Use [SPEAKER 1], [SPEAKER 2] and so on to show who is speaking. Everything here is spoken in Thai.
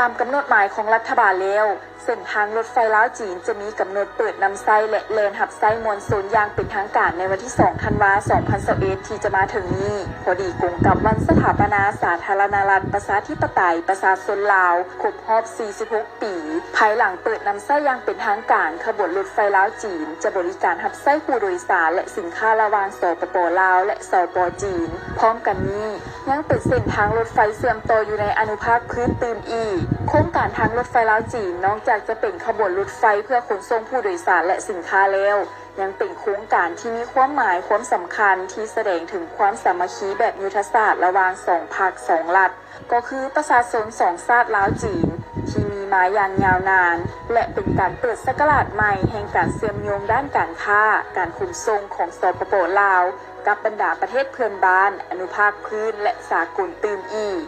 [SPEAKER 1] ตามกำหนดหมายของรัฐบาลแล้ว เส้นทางรถไฟลาวจีนจะมีกำหนดเปิดนำไส้และเลนหับไส้มวลโซนยางเป็นทางการในวันที่ 2 ธันวาคม2021ที่จะมาถึงนี้ พอดีกงกับวันสถาปนาสาธารณรัฐประชาธิปไตยประชาชนลาวครบรอบ 46 ปี ภายหลังเปิดนำไส้ยางเป็นทางการขบวนรถไฟลาวจีน จะบริการหับไส้ผู้โดยสารและสินค้าระหว่างสปปลาว และสปจีน พร้อมกันนี้ยังเป็นเส้นทางรถไฟเสื่อมต่ออยู่ในอนุภาคพื้นตื่นอีกโครงการทางรถไฟลาวจีนนอกจากจะเป็นขบวนรถไฟเพื่อขนส่งผู้โดยสารและสินค้าแล้ว ยังเป็นโครงการที่มีความหมายความสำคัญที่แสดงถึงความสามัคคีแบบยุทธศาสตร์ระหว่างสองภาคสองรัฐ ก็คือประชาชนสองชาติลาวจีน ที่มีมาอย่างยาวนาน และเป็นการเปิดสกราชใหม่แห่งการเชื่อมโยงด้านการค้า การขนส่งของสปปลาว กับบรรดาประเทศเพื่อนบ้าน อนุภาคพื้นและสากลตื่นอีก